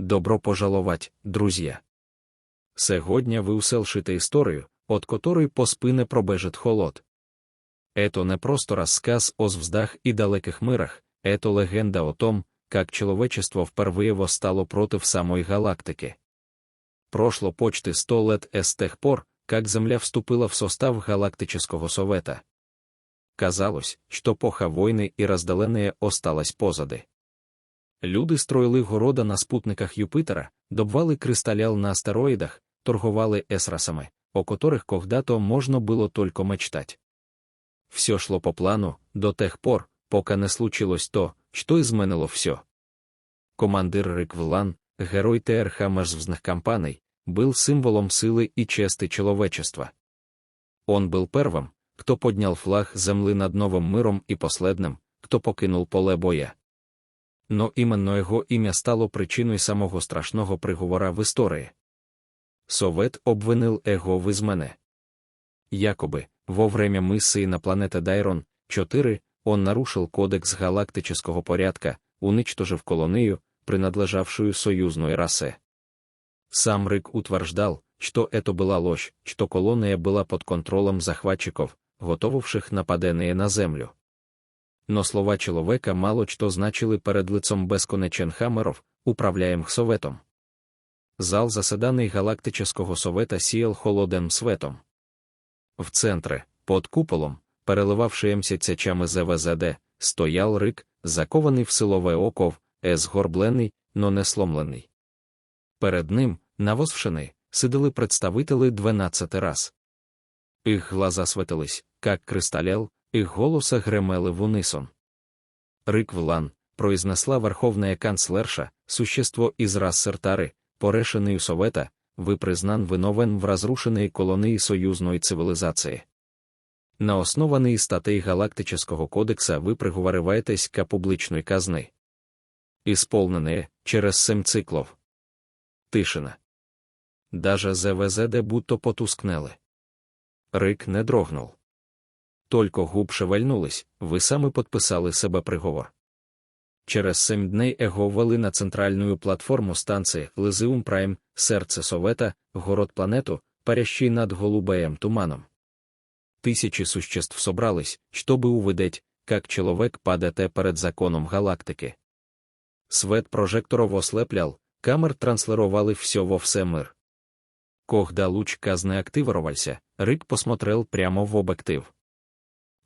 Добро пожаловать, друзья. Сегодня ви услышите историю, от которой по спине пробежит холод. Это не просто рассказ о звездах и далеких мирах, это легенда о том, как человечество впервые восстало против самой галактики. Прошло почти сто лет с тех пор, как Земля вступила в состав Галактического Совета. Казалось, що поха войни і роздалення осталась позади. Люди строїли города на спутниках Юпитера, добвали кристалял на астероїдах, торгували есрасами, о которых когда-то можно было только мечтать. Все шло по плану до тех пор, поки не случилось то, що изменило все. Командир Рик Влан, герой ТРХ межзвездных компаний, был символом силы и чести человечества. Он был первым, кто поднял флаг земли над новым миром и последним, кто покинул поле боя. Но іменно його ім'я стало причиною самого страшного приговора в історії. Совет обвинил его в измене. Якобы, во время миссии на планете Дайрон 4 он нарушил кодекс галактического порядка, уничтожив колонию, принадлежавшую союзной расе. Сам Рик утверждал, что это была ложь, что колония была под контролем захватчиков, готовивших нападение на землю. Но слова чоловіка мало що значили перед лицом безконечен хамеров, управляєм Советом. Зал засіданий Галактического Совета сіял холодним светом. В центре, под куполом, переливавшимся цячами ЗВЗД, стоял рик, закований в силове оков, згорблений, но не сломлений. Перед ним, навосвшений, сидели представители 12 раз. Их глаза светились, как кристалел, их голоса гремели в унисон. Рик Влан, произнесла верховная канцлерша, существо из рас порешений у Совета, ви признан виновен в разрушеній колонії союзної цивілізації. На основаній статей Галактического кодекса ви приговариваєтесь к публичної казни. Ісполнене через сем циклов. Тишина. Даже ЗВЗД будто потускнели. Рик не дрогнув. Только губ шевельнулись, ви саме підписали себе приговор. Через сім дней его ввели на центральну платформу станції Лизиум Прайм, серце Совета, город планету, парящий над голубеєм туманом. Тисячі существ собрались, чтобы увидеть, как человек падете перед законом галактики. Свет прожекторов ослеплял, камер транслировали все во все мир. Когда луч казни активировался, Рик посмотрел прямо в объектив.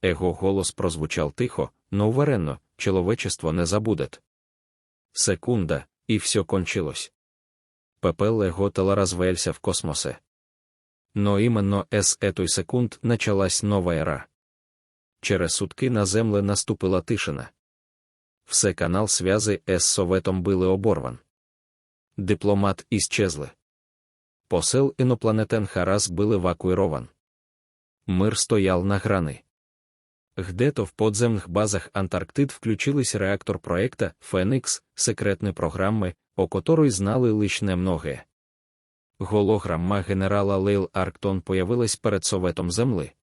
Его голос прозвучал тихо, но уверенно, человечество не забудет. Секунда, и все кончилось. Пепел его тела развеялся в космосе. Но именно с этой секунд началась новая эра. Через сутки на земле наступила тишина. Все канал связи с Советом были оборван. Дипломат исчезли. Посел инопланетен Харас был эвакуирован. Мир стоял на грани. Где-то в подземных базах Антарктид включились реактор проекта Феникс, секретной программы, о которой знали лишь немногие. Голограмма генерала Лейл Арктон появилась перед Советом Земли.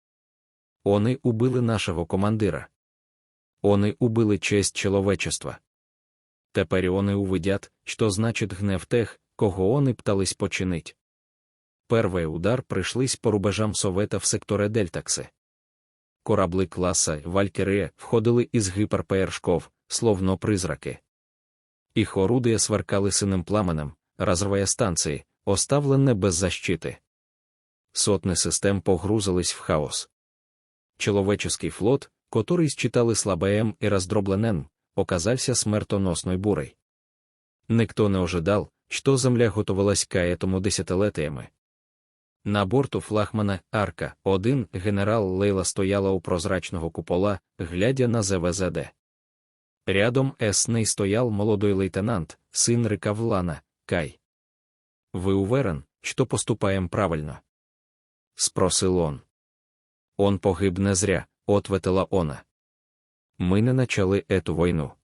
Они убили нашого командира. Они убили честь человечества. Тепер вони увидят, що значить гнев тех, кого вони птались починить. Перший удар прийшлись по рубежам Совета в секторе Дельтакси корабли класа Валькірія входили із гіперпершков, словно призраки. Их орудия сверкали синим пламенем, розривая станції, оставлене без защити. Сотни систем погрузились в хаос. Человеческий флот, который считали слабеем и раздробленным, оказался смертоносною бурой. Никто не ожидал, що Земля готувалась к этому десятилетиями. На борту флагмана Арка 1 генерал Лейла стояла у прозрачного купола, глядя на ЗВЗД. Рядом с ней стоял молодой лейтенант, сын Рика Влана, Кай. «Вы уверен, что поступаем правильно?» — спросил он. «Он погиб не зря», — ответила она. «Мы не начали эту войну.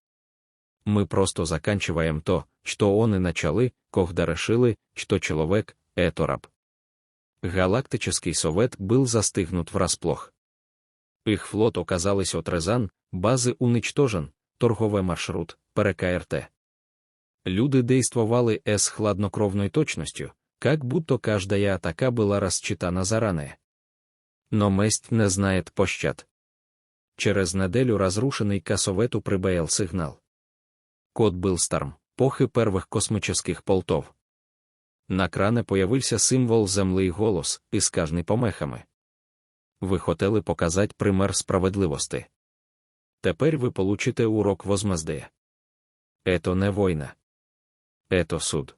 Мы просто заканчиваем то, что они начали, когда решили, что человек — это раб». Галактический совет был застигнут врасплох. Их флот оказалось отрезан, базы уничтожен, торговый маршрут, ПРКРТ. Люди действовали с хладнокровной точностью, как будто каждая атака была рассчитана заранее. Но месть не знает пощад. Через неделю разрушенный косовету прибаял сигнал. Код был старым, похи первых космических полтов. На кране появився символ земли і голос, іскажний помехами. Ви хотели показати пример справедливості. Тепер ви получите урок возмездия. Ето не война. Ето суд.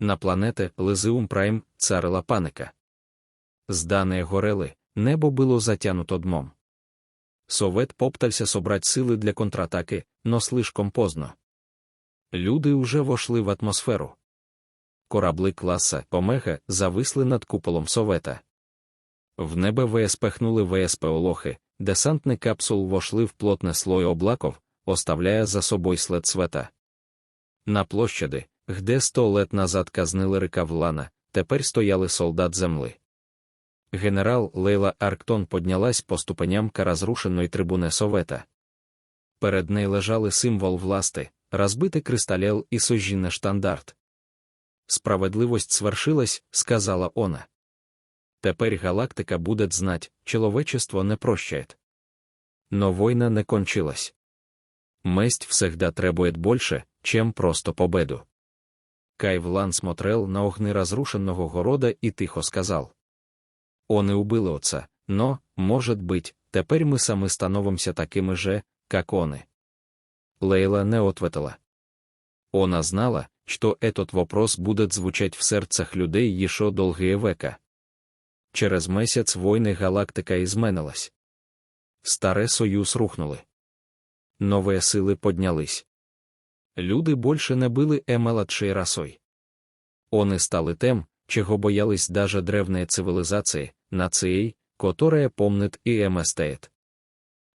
На планети Лизеум Прайм царила паника. Здания горели, небо було затянуто дмом. Совет поптався собрать сили для контратаки, но слишком поздно. Люди уже вошли в атмосферу. Корабли класа Омега зависли над куполом Совета. В небе ВСП пхнули ВСП Олохи, десантні капсул вошли в плотне слой облаков, оставляя за собой след света. На площади, де сто лет назад казнили река Влана, тепер стояли солдат земли. Генерал Лейла Арктон поднялась по ступеням розрушеної трибуни Совета. Перед нею лежали символ власти, розбитий кристалел і сожжінний штандарт. Справедливость свершилась, сказала она. Теперь галактика будет знать, человечество не прощает. Но война не кончилась. Месть всегда требует больше, чем просто победу. Кайвлан смотрел на огни разрушенного города и тихо сказал. Они убили отца, но, может быть, теперь мы сами становимся такими же, как они. Лейла не ответила. Она знала, что этот вопрос будет звучать в серцях людей еще долгие века. Через месяць войни галактика ізменилась. Старе союз рухнули. Новые сили поднялись. Люди больше не были емеладшей расой. Они стали тем, чего боялись даже древние цивилизации, нацией, которая помнит и эместеет.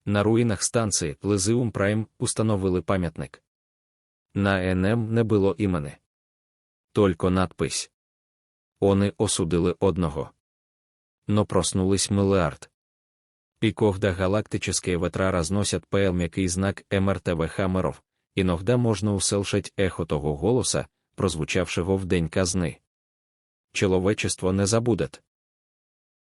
На руїнах станції Лизиум Прайм установили пам'ятник. На НМ не було імени. Только надпись. Они осудили одного но проснулись миллиард. И когда галактические ветра разносят ПЛ м'який знак МРТВ Хаммеров, иногда можно услышать эхо того голоса, прозвучавшего в день казни. Человечество не забудет.